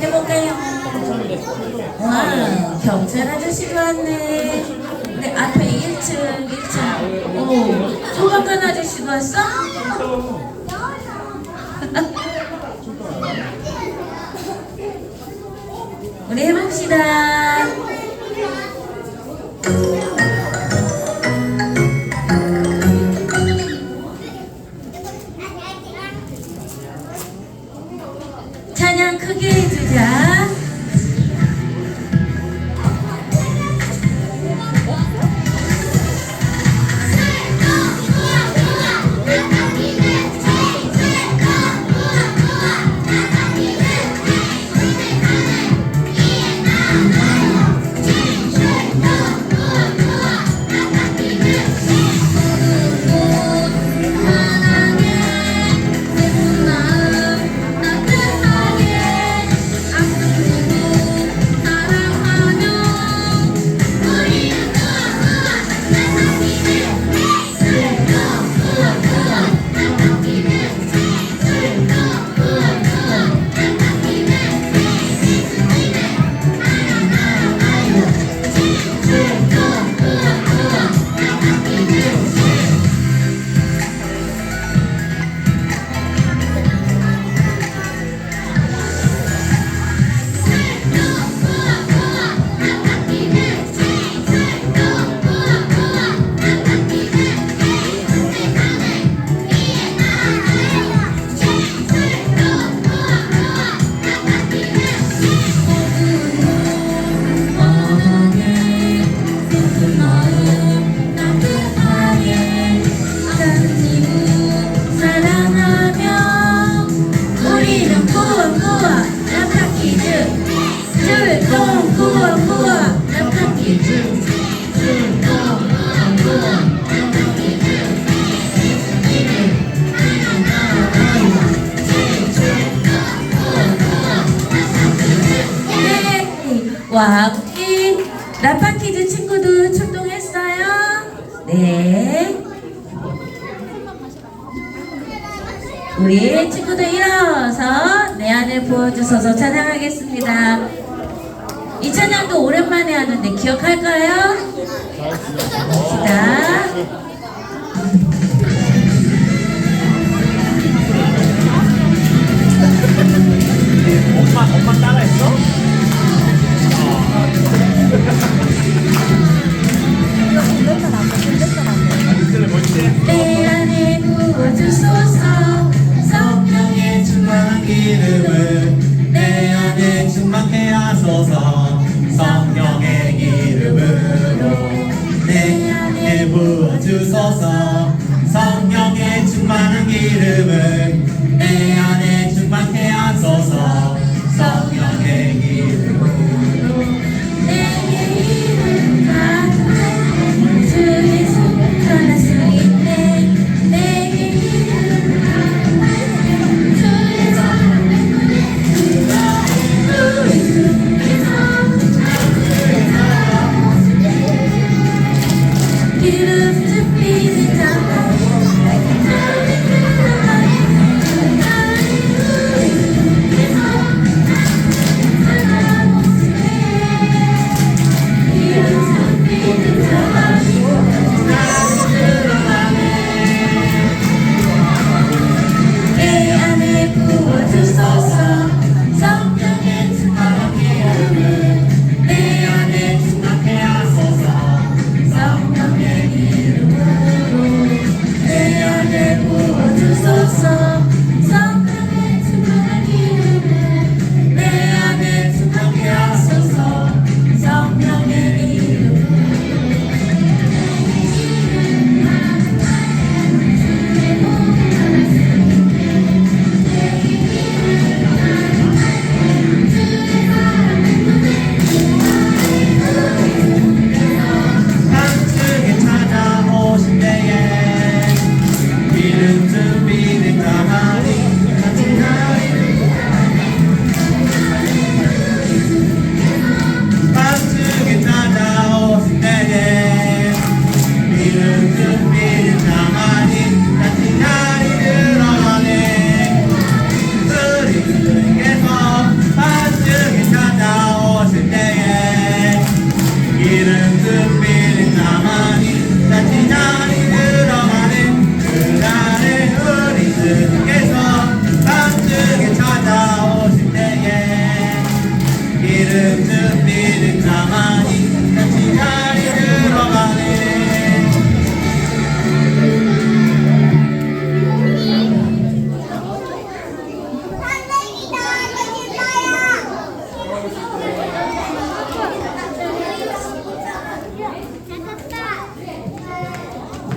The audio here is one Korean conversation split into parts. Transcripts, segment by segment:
해볼까요? 와, 경찰 아저씨도 왔네. 네, 앞에 1층, 1층. 오, 소방관 아저씨도 왔어? 우리 해봅시다. 친구들 일어서 내 안을 부어주셔서 찬양하겠습니다. 이 찬양도 오랜만에 하는데 기억할까요? 봅시다. 엄마 엄마 따라했어?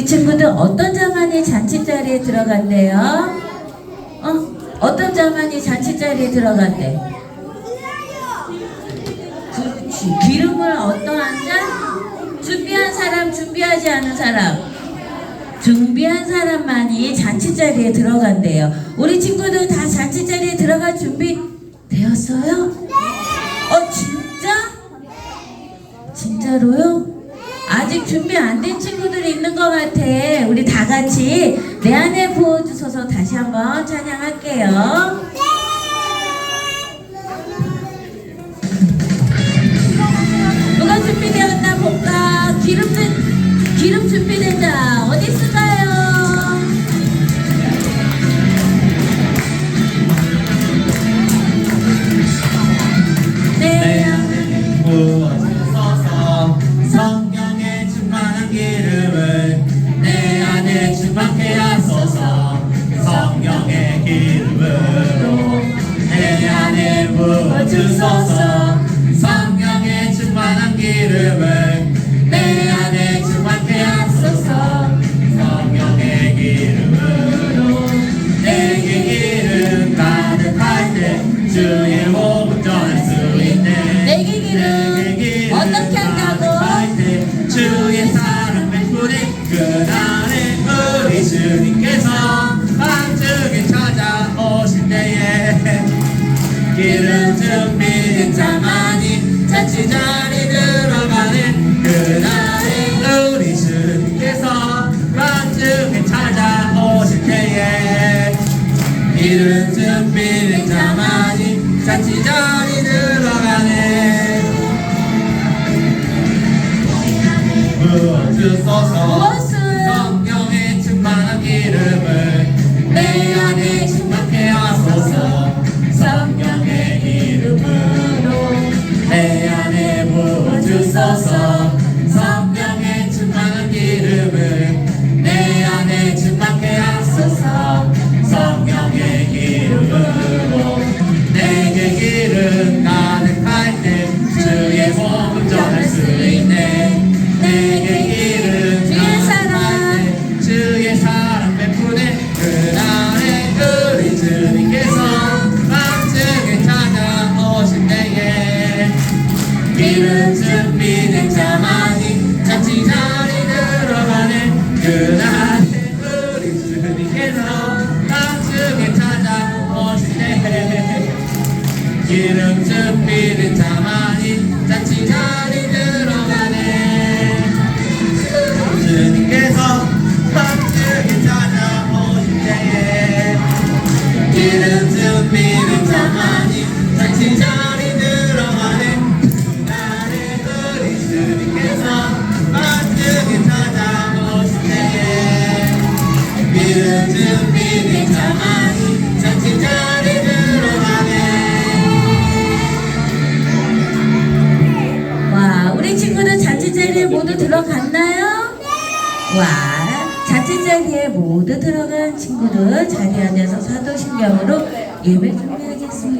이 친구들 어떤 자만이 잔치자리에 들어갔대요? 어? 어떤 자만이 잔치자리에 들어갔대? 그렇지. 기름을 어떠한 자? 준비한 사람, 준비하지 않은 사람. 준비한 사람만이 잔치자리에 들어간대요. 우리 친구들 다 잔치자리에 들어갈 준비 되었어요? 어, 진짜? 진짜로요? 아직 준비 안 된 친구들이 있는 것 같아. 우리 다 같이 내 안에 부어주셔서 다시 한번 찬양할게요. Get up to minute. 모두 들어간 친구들 자리 앉아서 사도신경으로 예배 준비하겠습니다.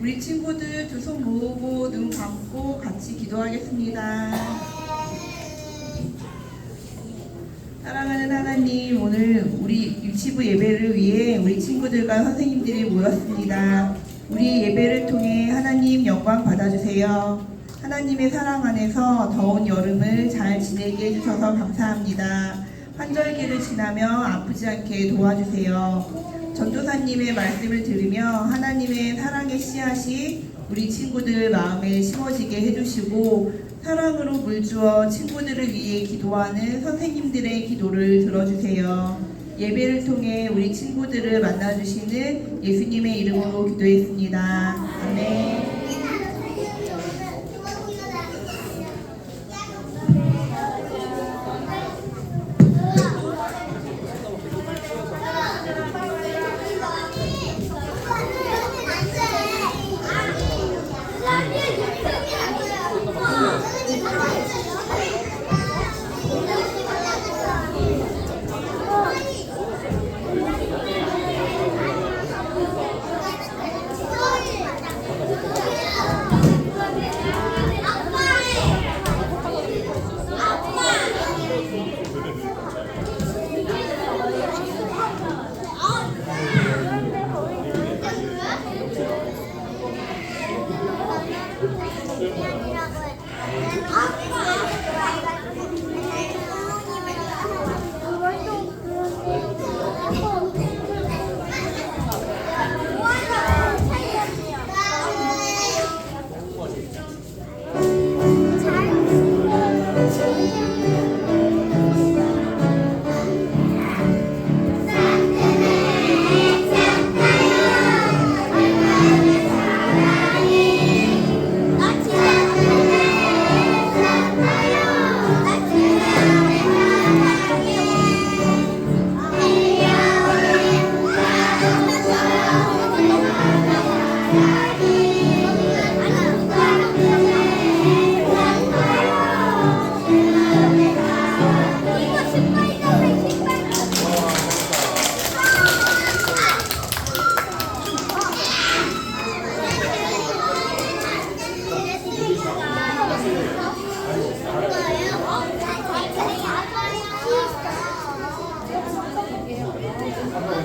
우리 친구들 두 손 모으고 눈 감고 같이 기도하겠습니다. 사랑하는 하나님, 오늘 우리 유치부 예배를 위해 우리 친구들과 선생님들이 모였습니다. 우리 예배를 통해 하나님 영광 받아주세요. 하나님의 사랑 안에서 더운 여름을 잘 지내게 해주셔서 감사합니다. 환절기를 지나며 아프지 않게 도와주세요. 전도사님의 말씀을 들으며 하나님의 사랑의 씨앗이 우리 친구들 마음에 심어지게 해주시고 사랑으로 물주어 친구들을 위해 기도하는 선생님들의 기도를 들어주세요. 예배를 통해 우리 친구들을 만나주시는 예수님의 이름으로 기도했습니다. 아멘.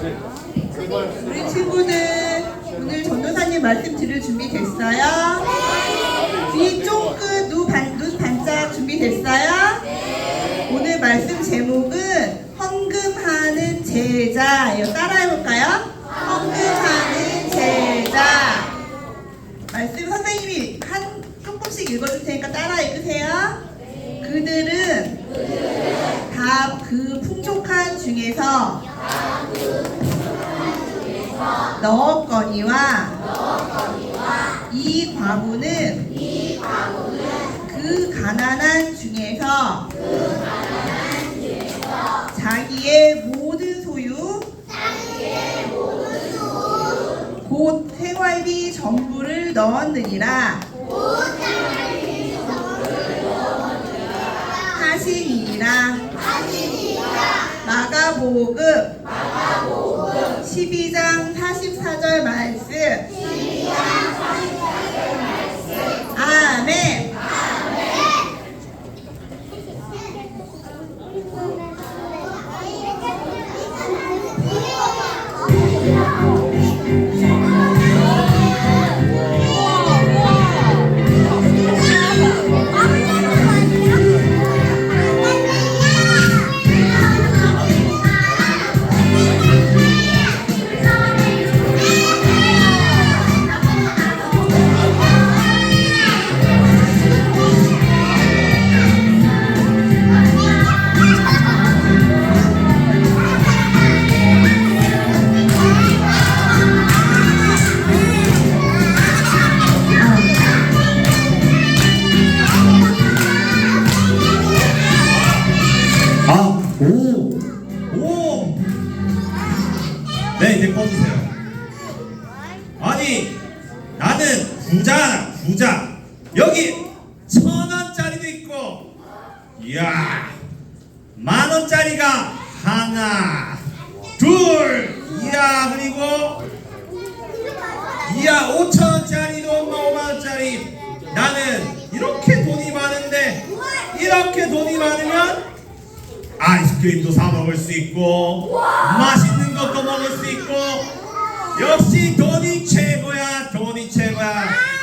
우리 친구들 오늘 전도사님 말씀 들을 준비 됐어요? 귀 쫑긋 눈, 반, 눈 반짝 준비 됐어요? 오늘 말씀 제목은 헌금하는 제자예요. 따라해볼까요? 헌금하는 제자. 말씀 선생님이 한 조금씩 읽어줄 테니까 따라 읽으세요. 그들은 다 그 풍족한 중에서 넣었거니와 이 과부는 그 가난한 중에서 자기의 모든 소유 곧 생활비 전부를 넣었느니라. 하시니라. 마가복음 12장 44절 여기 천 원짜리도 있고, 이야, 만 원짜리가 하나, 둘, 이야 그리고 이야 5천 원짜리도 엄마 5만 원짜리. 나는 이렇게 돈이 많은데 이렇게 돈이 많으면 아이스크림도 사 먹을 수 있고 맛있는 것도 먹을 수 있고 역시 돈이 최고야 돈이 최고야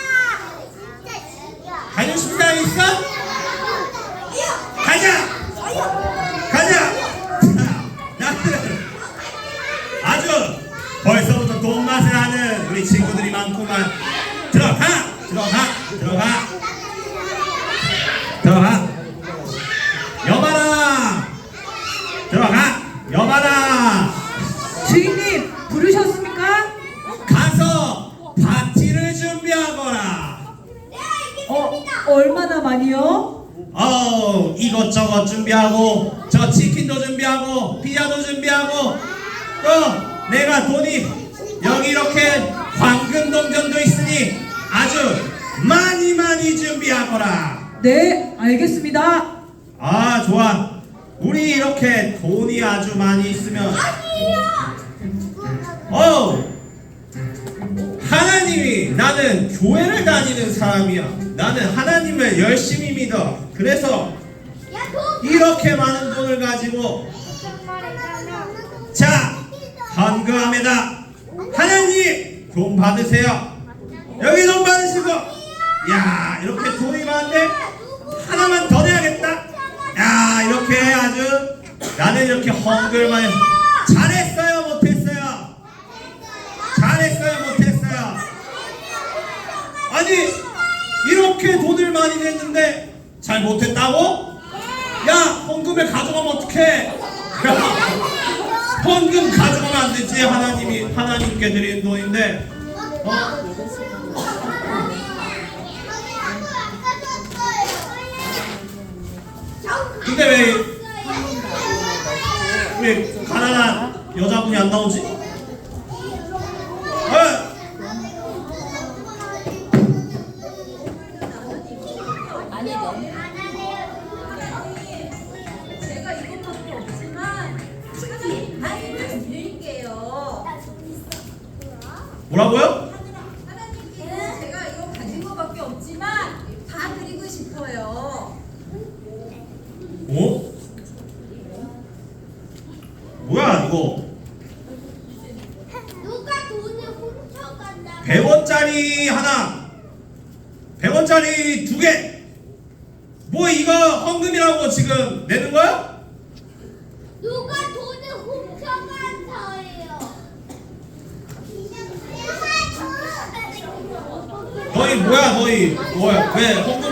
가고 사람 있어? 가자! 가자! 자, 나는 아주 벌써부터 돈 맛을 아는 우리 친구들이 많구만. 들어가! 들어가! 들어가 여봐라 들어가 여봐라 주인님 부르셨습니까? 가서 파티를 준비하거라 어 얼마나 많이요? 어 이것저것 준비하고 저 치킨도 준비하고 피자도 준비하고 또 내가 돈이 여기 이렇게 황금 동전도 있으니 아주 많이 많이 준비하거라 네 알겠습니다. 아 좋아 우리 이렇게 돈이 아주 많이 있으면 어 하나님이 나는 교회를 다니는 사람이야. 나는 하나님을 열심히 믿어. 그래서 이렇게 많은 돈을 가지고 자 헌금함에다. 하나님 돈 받으세요. 여기 돈 받으시고. 야 이렇게 돈이 많은데 하나만 더 내야겠다. 야 이렇게 아주 나는 이렇게 헌금을 잘했어요 못했어요 잘했어요 못했어요 아니 이렇게 돈을 많이 냈는데 잘 못했다고? 야 헌금을 가져가면 어떡해 야, 헌금 가져가면 안 되지 하나님이 하나님께 드리는 돈인데 어? 근데 왜 왜 가난한 여자분이 안 나오지? 뭐라고요? 하나님께 제가 이거 가진 것밖에 없지만 다 드리고 싶어요. 어? 뭐야 이거 누가 돈을 훔쳐간다 100원짜리 하나 100원짜리 두 개 뭐 이거 헌금이라고 지금 내는 거야? 누가 돈을 훔쳐간다예요 너희 뭐야 너희 뭐야? 왜? 헌금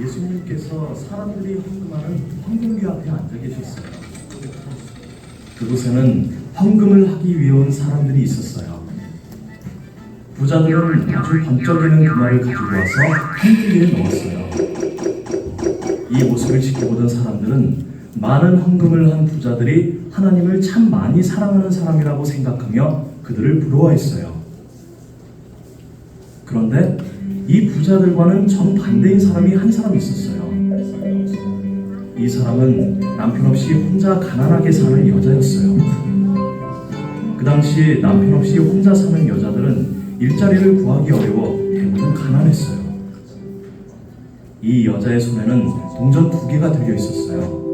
예수님께서 사람들이 헌금하는 헌금기 앞에 앉아 계셨어요. 그곳에는 헌금을 하기 위해 온 사람들이 있었어요. 부자들은 아주 번쩍이는 금화를 가지고 와서 헌금기에 넣었어요. 이 모습을 지켜보던 사람들은 많은 헌금을 한 부자들이 하나님을 참 많이 사랑하는 사람이라고 생각하며 그들을 부러워했어요. 그런데 이 부자들과는 정반대인 사람이 한 사람 있었어요. 이 사람은 남편 없이 혼자 가난하게 사는 여자였어요. 그 당시 남편 없이 혼자 사는 여자들은 일자리를 구하기 어려워 대부분 가난했어요. 이 여자의 손에는 동전 두 개가 들려 있었어요.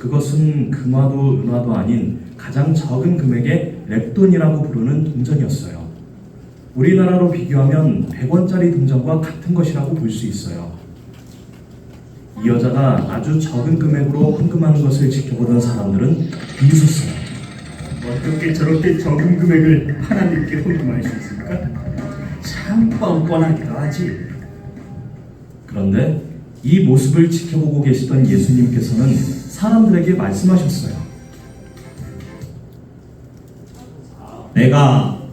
그것은 금화도 은화도 아닌 가장 적은 금액의 랩돈이라고 부르는 동전이었어요. 우리나라로 비교하면 100원짜리 동전과 같은 것이라고 볼 수 있어요. 이 여자가 아주 적은 금액으로 헌금하는 것을 지켜보던 사람들은 비웃었어요. 어떻게 저렇게 적은 금액을 하나님께 헌금할 수 있습니까? 참 뻔뻔하기도 하지. 그런데 이 모습을 지켜보고 계시던 예수님께서는 사람들에게 말씀하셨어요. 내가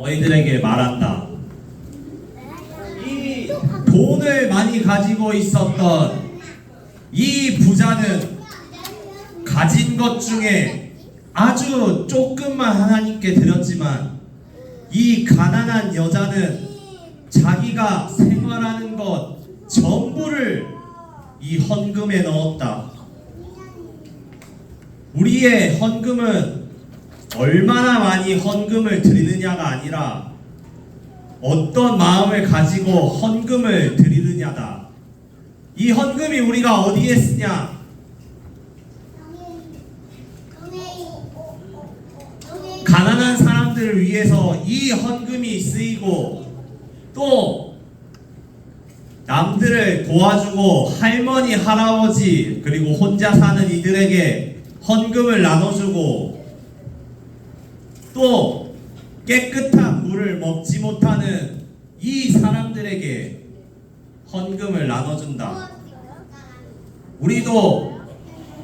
너희들에게 말한다. 이 돈을 많이 가지고 있었던 이 부자는 가진 것 중에 아주 조금만 하나님께 드렸지만 이 가난한 여자는 자기가 생활하는 것 전부를 이 헌금에 넣었다. 우리의 헌금은 얼마나 많이 헌금을 드리느냐가 아니라 어떤 마음을 가지고 헌금을 드리느냐다. 이 헌금이 우리가 어디에 쓰냐? 가난한 사람들을 위해서 이 헌금이 쓰이고 또 남들을 도와주고 할머니, 할아버지 그리고 혼자 사는 이들에게 헌금을 나눠주고 또 깨끗한 물을 먹지 못하는 이 사람들에게 헌금을 나눠준다. 우리도